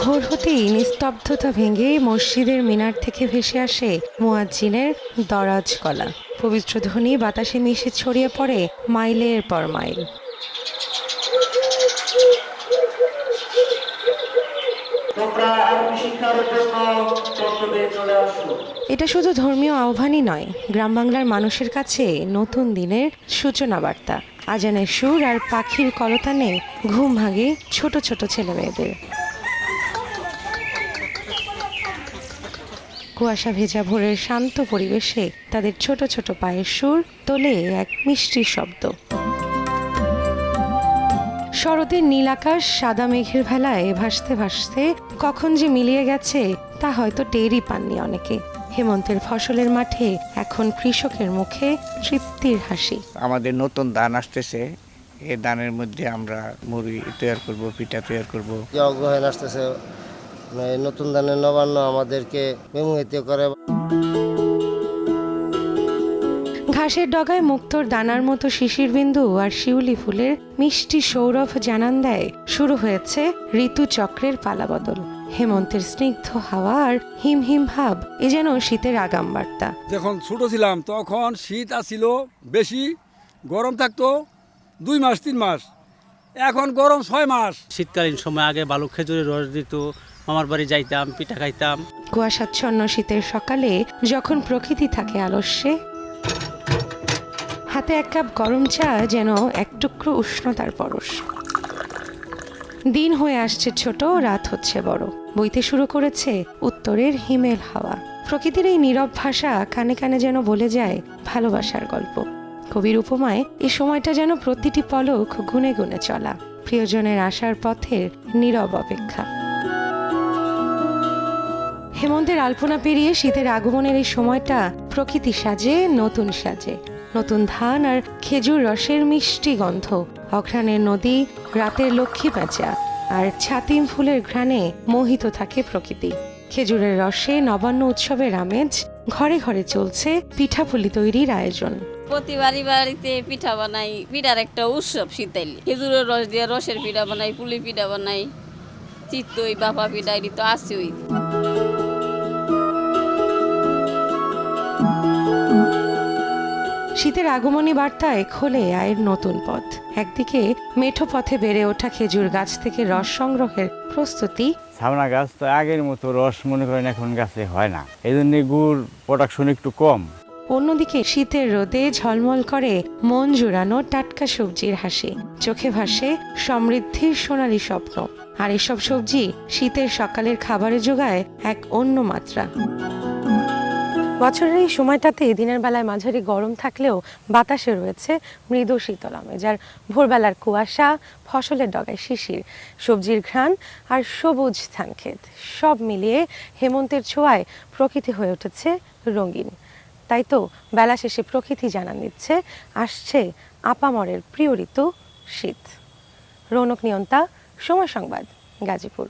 ভোর হতেই নিস্তব্ধতা ভেঙে মসজিদের মিনার থেকে ভেসে আসে মুয়াজ্জিনের দরাজ কলা পবিত্র ধ্বনি বাতাসে মিশে ছড়িয়ে পড়ে মাইলের পর মাইল তোমরা আরবি শিক্ষার জন্য প্রস্তুতি চলে আসো এটা শুধু ধর্মীয় আহ্বানই নয়, গ্রাম বাংলার মানুষের কাছে নতুন দিনের সূচনা বার্তা। আজানের সুর আর পাখির কলতানে ঘুম ভাঙে ছোট ছোট ছেলে মেয়েদের কুয়াশা ভেজা ভোরের শান্ত পরিবেশে তাদের ছোট ছোট পায়ের সুর তোলে এক মিষ্টি শব্দ। শরতের নীল আকাশ সাদা মেঘের ভেলায় ভাসতে ভাসতে কখন যে মিলিয়ে গেছে তা হয়তো টেরই পাননি অনেকে। হেমন্তের ফসলের মাঠে এখন কৃষকের মুখে তৃপ্তির হাসি। আমাদের নতুন ধান আসতেছে। এই ধানের মধ্যে আমরা মুড়ি তৈরি করব পিঠা তৈরি করব। যে অগ্রহায়ণ আসতেছে। নতুন ধানের নবান্ন আমাদেরকে বিমোহিত করে। ঘাসের ডগায় মুক্তোর দানার মতো শিশির বিন্দু আর শিউলি ফুলের মিষ্টি সৌরভ জানান দেয় শুরু হয়েছে ঋতুচক্রের পালাবদল। হেমন্তের স্নিগ্ধ হাওয়া আর হিম হিম ভাব এ যেন শীতের আগাম বার্তা। যখন ছোট ছিলাম তখন শীত আসছিল বেশি গরম থাকতো দুই মাস তিন মাস। এখন গরম ছয় মাস। শীতকালীন সময় আগে বালু খেজুরের রস দিত মামার বাড়ি যাইতাম পিঠা খাইতাম। কুয়াশাচ্ছন্ন শীতের সকালে যখন প্রকৃতি থাকে আলস্যে হাতে এক কাপ গরম চা যেন এক টুকরো উষ্ণতার পরশ। দিন হয়ে আসছে ছোট, রাত হচ্ছে বড়। বইতে শুরু করেছে উত্তরের হিমেল হাওয়া। প্রকৃতির এই নীরব ভাষা কানে কানে যেন বলে যায় ভালোবাসার গল্প। কবির উপমায় এই সময়টা যেন প্রতিটি পলক গুনে গুনে চলা। প্রিয়জনের আসার পথের নীরব অপেক্ষা। হেমন্তের আলপনা পেরিয়ে শীতের আগমনের এই সময়টা প্রকৃতি সাজে, নতুন সাজে। নতুন ধান আর খেজুর রসের মিষ্টি গন্ধ। অঘ্রাণের নদী, রাতের লক্ষ্মী প্যাঁচা আর ছাতিম ফুলের ঘ্রাণে মোহিত থাকে প্রকৃতি। খেজুরের রসে নবান্ন উৎসবের আমেজ, ঘরে ঘরে চলছে পিঠাপুলি তৈরির আয়োজন। প্রতি বাড়ি বাড়িতে পিঠা বানাই, পিঠার একটা উৎসব শীতাইলি খেজুরের রস দিয়ে রসের পিঠা বানাই, পুলি পিঠা বানাই। চিত্তই বাপা পিঠা, এটি তো আছেই। শীতের আগমনী বার্তায় খোলে আয়ের নতুন পথ। একদিকে মেঠো পথে বেড়ে ওঠা খেজুর গাছ থেকে রস সংগ্রহের প্রস্তুতি। সামনা গাছ তো আগের মতো রস মনে করেন এখন গাছে হয় না। এই জন্য গুড় প্রোডাকশন একটু কম। অন্যদিকে শীতের রোদে ঝলমল করে মন জুড়ানো টাটকা সবজির হাসি। চোখে ভাসে সমৃদ্ধির সোনালী স্বপ্ন। আর এসব সবজি শীতের সকালের খাবারে যোগায় এক অন্য মাত্রা। বছরের এই সময়টাতে দিনের বেলায় মাঝারি গরম থাকলেও বাতাসে রয়েছে মৃদু শীতল আমেজ। আর ভোরবেলার কুয়াশা, ফসলের ডগায় শিশির, সবজির ঘ্রাণ আর সবুজ ধানক্ষেত সব মিলিয়ে হেমন্তের ছোঁয়ায় প্রকৃতি হয়ে উঠেছে রঙিন। তাই তো বেলা শেষে প্রকৃতি জানান দিচ্ছে, আসছে আপামরের প্রিয় ঋতু শীত। রৌনক নিয়ন্তা, সময় সংবাদ, গাজীপুর।